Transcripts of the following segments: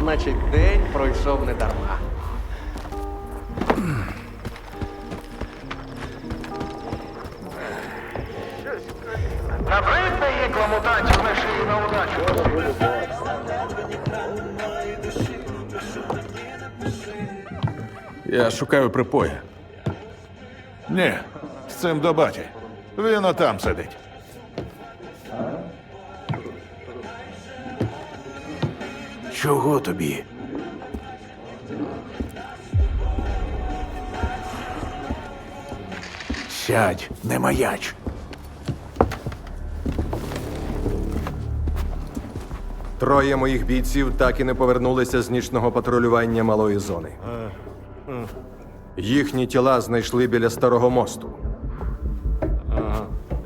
Значить, день пройшов недарма. Набридне їклому танцю на шиї на удачу. Я шукаю припоя. Ні, з цим до баті. Він отам сидить. Чого тобі? Сядь, не маяч. Троє моїх бійців так і не повернулися з нічного патрулювання малої зони. Їхні тіла знайшли біля старого мосту.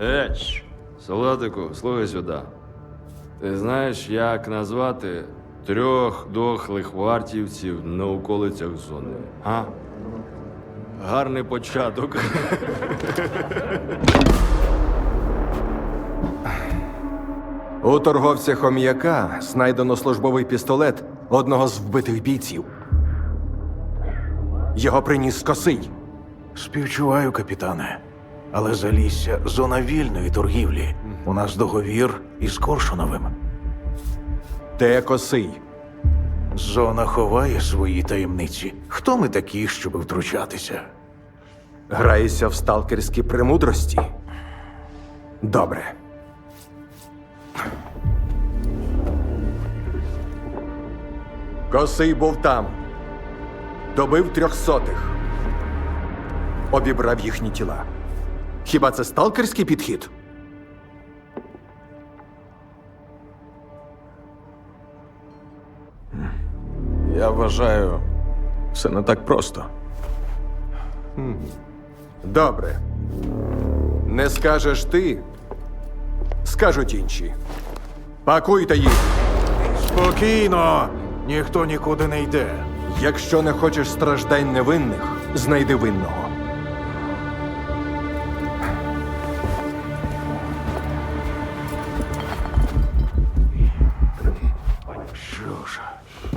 Еч, солдатику, слухай сюди. Ти знаєш, як назвати трьох дохлих вартівців на околицях зони? А? Гарний початок. У торговця хом'яка знайдено службовий пістолет одного з вбитих бійців. Його приніс косий. Співчуваю, капітане. Але залісся зона вільної торгівлі. У нас договір із Коршуновим. Те косий. Зона ховає свої таємниці. Хто ми такі, щоб втручатися? Граєшся в сталкерські премудрості. Добре. Косий був там. Добив трьохсотих. Обібрав їхні тіла. Хіба це сталкерський підхід? Я вважаю, все не так просто. Добре. Не скажеш ти, скажуть інші. Пакуйте їх. Спокійно! Ніхто нікуди не йде. Якщо не хочеш страждань невинних, знайди винного.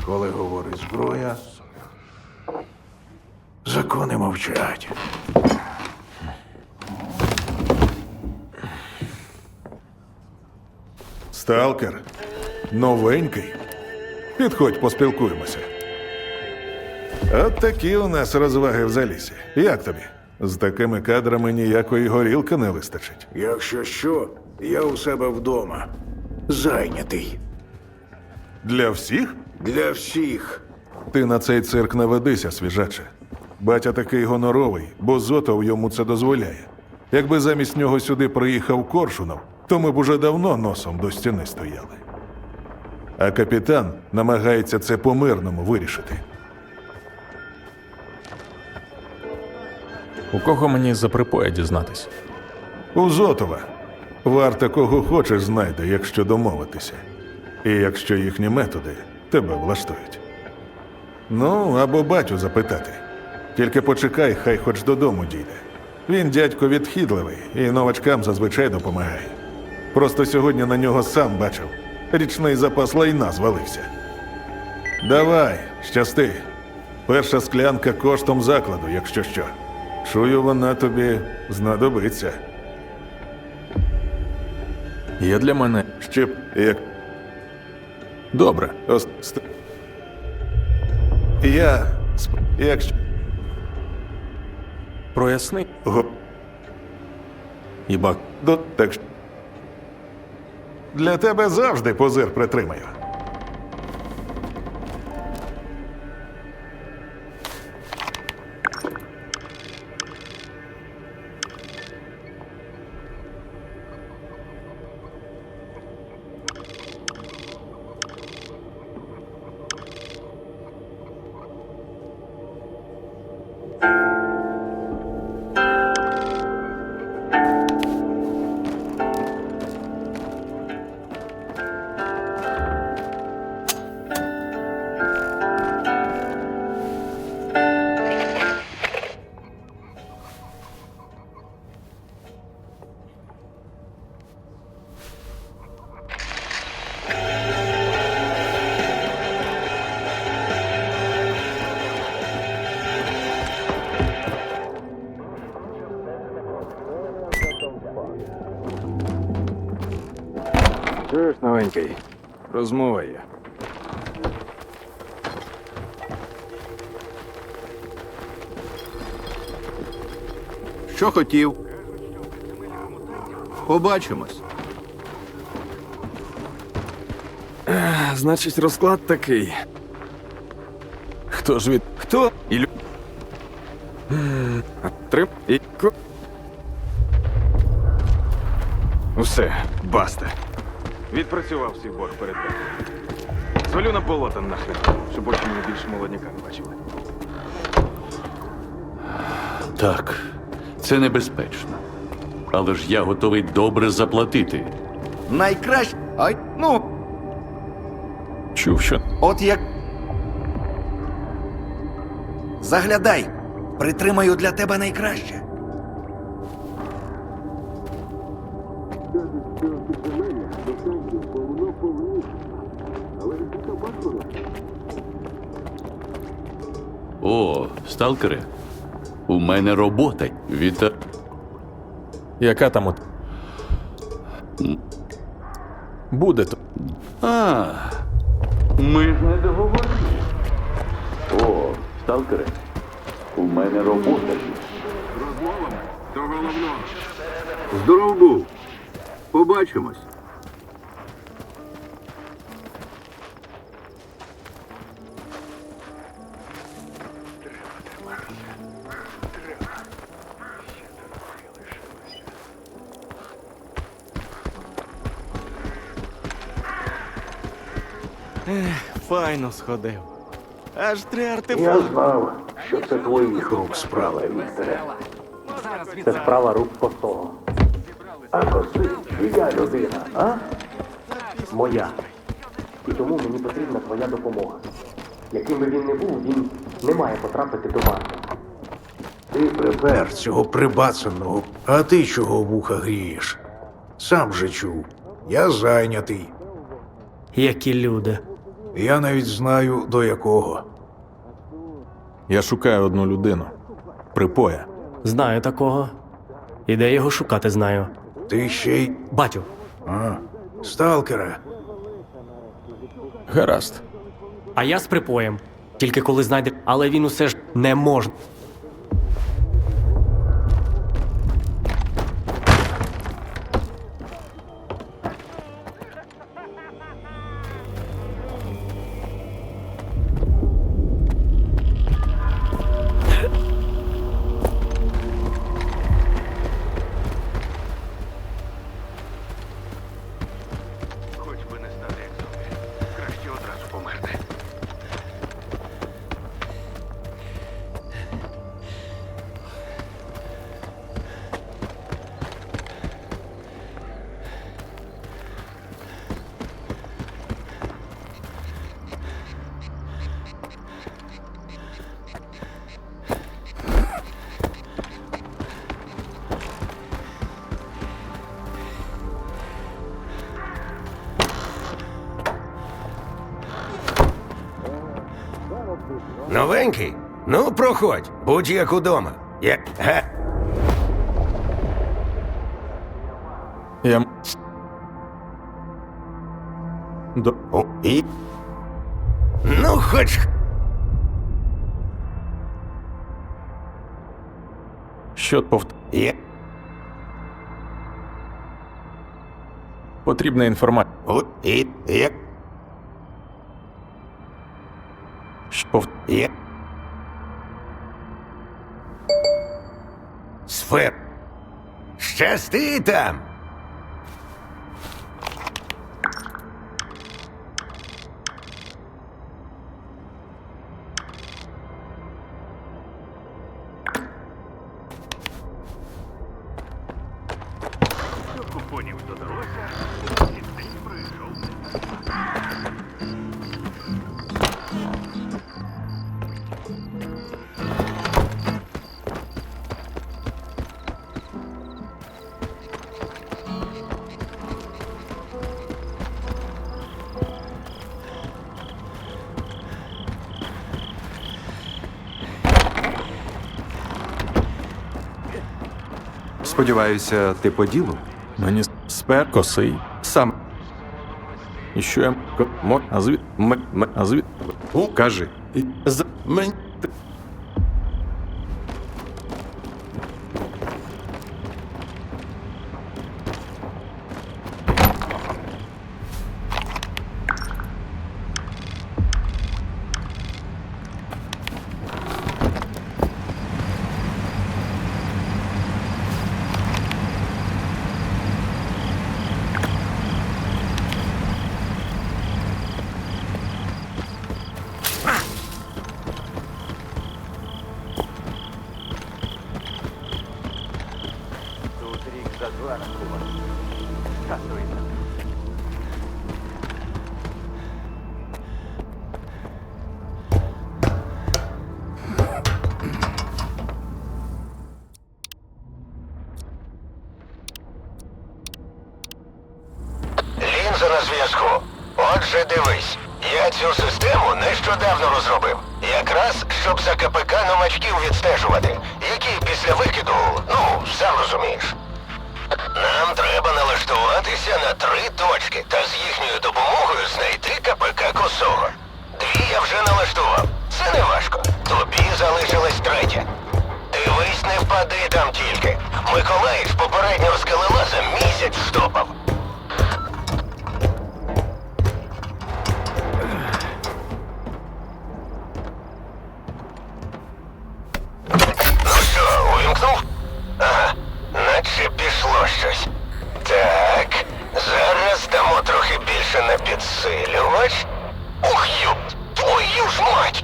Коли говорить зброя, закони мовчать. Сталкер. Новенький. Підходь, поспілкуємося. От такі у нас розваги в залісі. Як тобі? З такими кадрами ніякої горілки не вистачить. Якщо що, я у себе вдома. Зайнятий. Для всіх? Для всіх. Ти на цей цирк не ведися, свіжаче. Батя такий гоноровий, бо Зотов йому це дозволяє. Якби замість нього сюди приїхав Коршунов, то ми б уже давно носом до стіни стояли. А капітан намагається це по-мирному вирішити. У кого мені за припоя дізнатись? У Зотова варта кого хочеш знайде, якщо домовитися. І якщо їхні методи тебе влаштують. Ну, або батю запитати. Тільки почекай, хай хоч додому дійде. Він дядько відхідливий і новачкам зазвичай допомагає. Просто сьогодні на нього сам бачив. Річний запас лайна звалився. Давай, щасти. Перша склянка коштом закладу, якщо що. Чую, вона тобі знадобиться. Є для мене Ще як добре. Ост... Я. Якщо. Проясни. Го... Іба До... Так... що- Для тебе завжди позир притримаю. Новенький. Розмова є. Що хотів? Побачимось. Значить, розклад такий. Хто ж від. Хто? Ілю. Три. І. ко- Усе, баста. Відпрацював свій борг перед тим. Звалю на болото нахрен, щоб більше мене більше молодняка не бачили. Так, це небезпечно. Але ж я готовий добре заплатити. Найкраще. Ай, ну, Чув, що. от як. Заглядай. Притримаю для тебе найкраще. Сталкере, у мене робота. Віта. Яка там от. Буде то. А, ми ж не договорили. О, сталкере, у мене робота. Здоров був. Побачимось. Файно сходив. Аж три Я артефакти. знав, що це твоїх рук справа, Вікторе. Це справа рук посого. А коси, чия людина, а? Моя. І тому мені потрібна твоя допомога. Яким би він не був, він не має потрапити до варти. Ти припер цього прибацаного, а ти чого вуха грієш? Сам же чув. Я зайнятий. Які люди. Я навіть знаю до якого. Я шукаю одну людину. Припоя. Знаю такого. І де його шукати знаю. Ти ще й. Батю, А, сталкера. Гаразд. а я з припоєм. Тільки коли знайде, але він усе ж не може. Новенький? Ну, проходь, будь як удома. Я... Ге. Я. м- До... О, і... Ну, хоч. Що повт... Я... Потрібна інформація. О, і... Я... Повт... Я... Сфер. Щасти там. Сподіваюся, ти по ділу? Мені спер косий. Сам І що я м- мо, а звід, м, м, а звід, кажи. З мен. Дивись, я цю систему нещодавно розробив. Якраз щоб за КПК новачків відстежувати, які після викиду, ну, сам розумієш. Нам треба налаштуватися на три точки та з їхньою допомогою знайти КПК косого. Дві я вже налаштував. Це не важко. Тобі залишилась третя. Дивись, не впади там тільки. Миколаївич попереднього скелелаза місяць штопав. Більше підсилювач. Ух, юб, твою ж мать!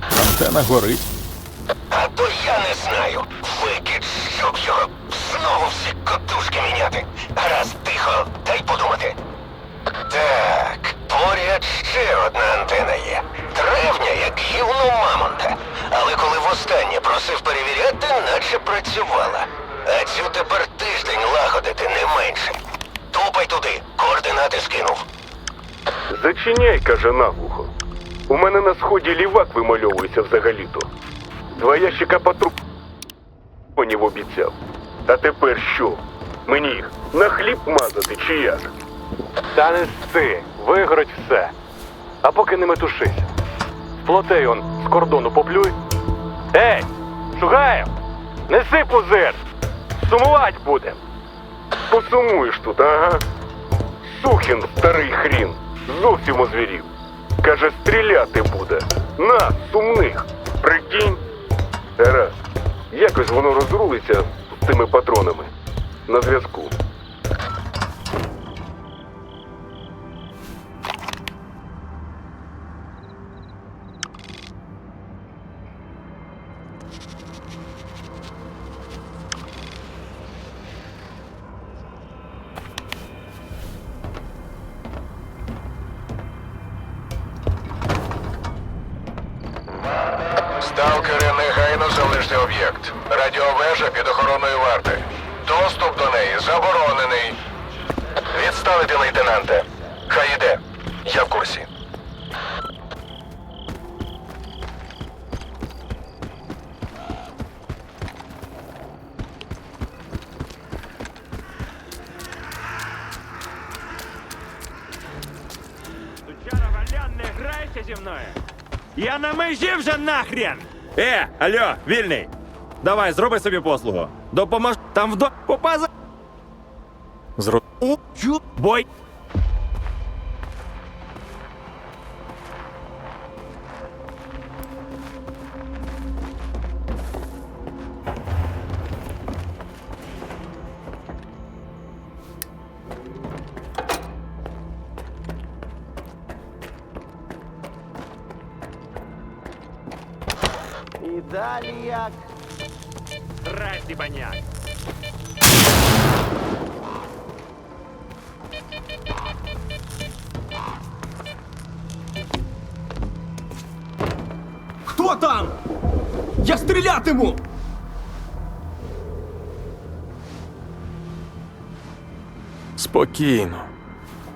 Антена горить. А то я не знаю. Викид, щоб його знову всі котушки міняти. Гаразд, тихо, дай подумати. Так, поряд ще одна антена є. Древня, як гівно мамонта. Але коли востаннє просив перевіряти, наче працювала. А цю тепер тиждень лагодити не менше. Тупай туди, координати скинув. Зачиняй, каже наглухо. У мене на сході лівак вимальовується взагалі-то. Два ящика патронів обіцяв. А тепер що? Мені їх на хліб мазати чи як? Та не сти, вигорить все. А поки не метушися. Сплотей он з кордону поплюй. Ей, Шугаєв, неси пузир! Сумувати будем. Посумуєш тут, ага. Сухін, старий хрін, зовсім озвірів. Каже, стріляти буде. На, сумних. Прикинь. Гаразд. Якось воно розрулиться з тими патронами. На зв'язку. Негайно об'єкт. Радіовежа під охороною варти. Доступ до неї заборонений. Відставити лейтенанте. Хай іде. Я в курсі. Сучара грайся зі мною! Я на межі вже нахрен! Е, алло, вільний! Давай, зроби собі послугу. Допомож там вдо... Попаза... Зро... Бой! Здрасті, баняк! Хто там? Я стрілятиму! Спокійно.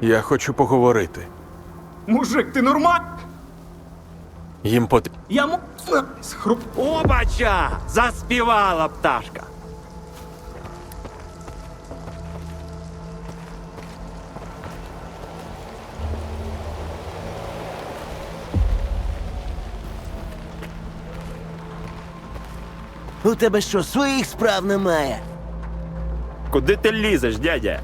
Я хочу поговорити. Мужик, ти нормаль? Їм потрібно. Я м... схруп... Обача! Заспівала пташка! У тебе що, своїх справ немає? Куди ти лізеш, дядя?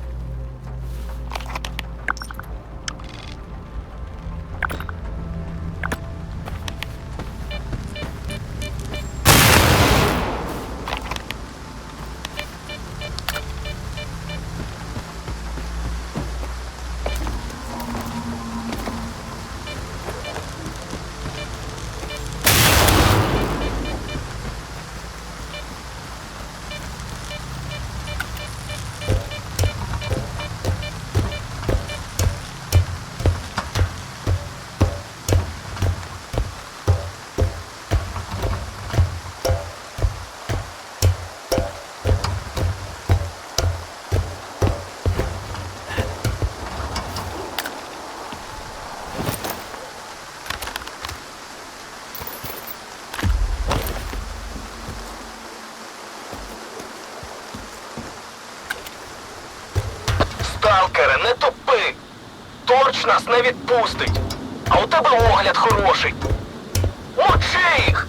Не відпустить! А у тебе огляд хороший! Мочи їх!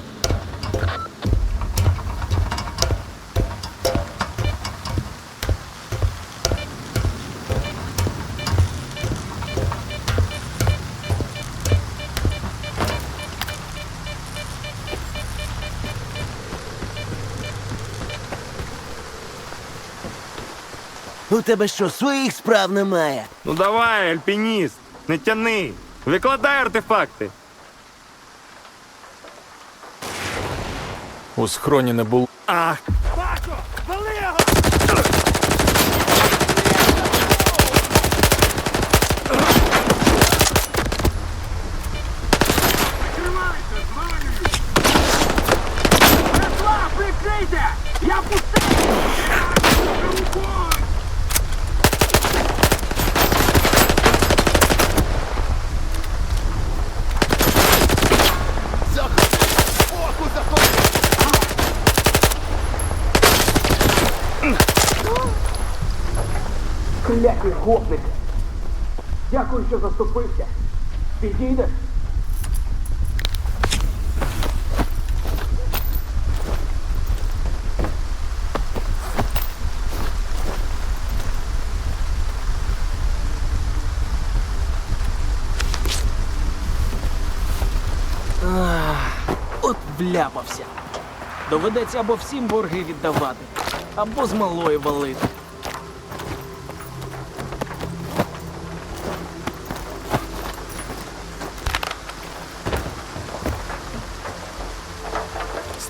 У тебе що, своїх справ немає? Ну давай, альпініст, не тяни. Викладай артефакти. У схроні не було. Ах, Клятий гопник! Дякую, що заступився. Підійдеш? От вляпався. Доведеться або всім борги віддавати, або з малої валити.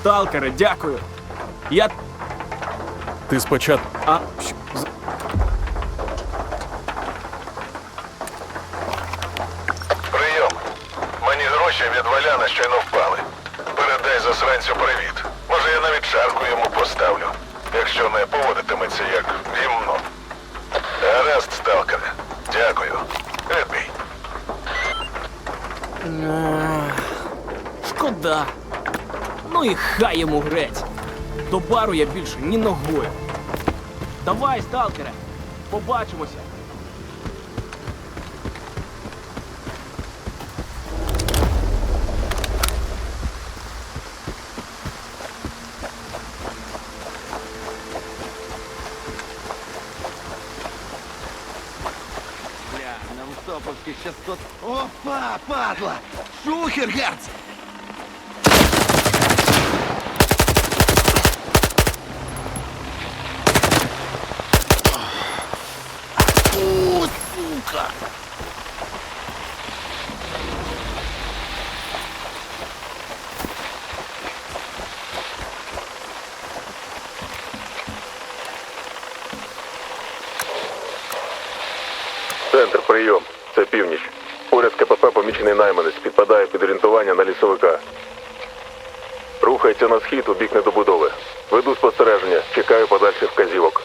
Сталкере, дякую. Я. Ти спочатку. А. що- з- Прийом. Мені гроші від Валяна щойно впали. Передай засранцю привіт. Може, я навіть чарку йому поставлю, якщо не поводитиметься як гімно. Гаразд, сталкере. Дякую. Відбій. Шкода. Ну і хай йому грець. До бару я більше ні ногою. Давай, сталкере, побачимося. Бля, на ще сто... Опа, падла! Шухергарц! О, сука! Центр, прийом. Це північ. Поряд КПП помічений найманець підпадає під орієнтування на лісовика. Рухається на схід у бік недобудови. Веду спостереження, чекаю подальших вказівок.